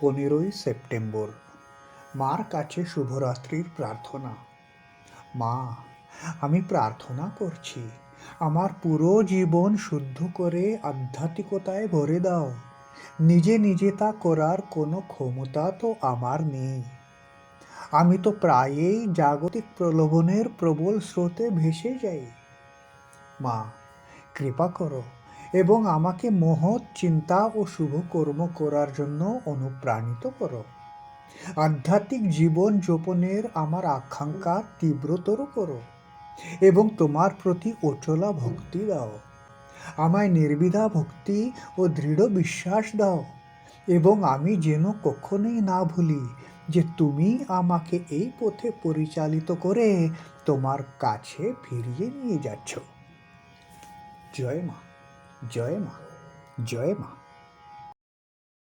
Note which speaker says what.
Speaker 1: পনেরোই সেপ্টেম্বর। মার কাছে শুভরাত্রির প্রার্থনা। মা, আমি প্রার্থনা করছি, আমার পুরো জীবন শুদ্ধ করে আধ্যাত্মিকতায় ভরে দাও। নিজে নিজে তা করার কোনো ক্ষমতা তো আমার নেই। আমি তো প্রায়ই জাগতিক প্রলোভনের প্রবল স্রোতে ভেসে যাই। মা, কৃপা করো এবং আমাকে মহৎ চিন্তা ও শুভ কর্ম করার জন্য অনুপ্রাণিত করো। আধ্যাত্মিক জীবন যাপনের আমার আকাঙ্ক্ষা তীব্রতর করো এবং তোমার প্রতি অচলা ভক্তি দাও। আমায় নির্বিধা ভক্তি ও দৃঢ় বিশ্বাস দাও এবং আমি যেন কখনোই না ভুলি যে তুমি আমাকে এই পথে পরিচালিত করে তোমার কাছে ফিরিয়ে নিয়ে যাচ্ছ। জয় মা। জয় মা জয় মা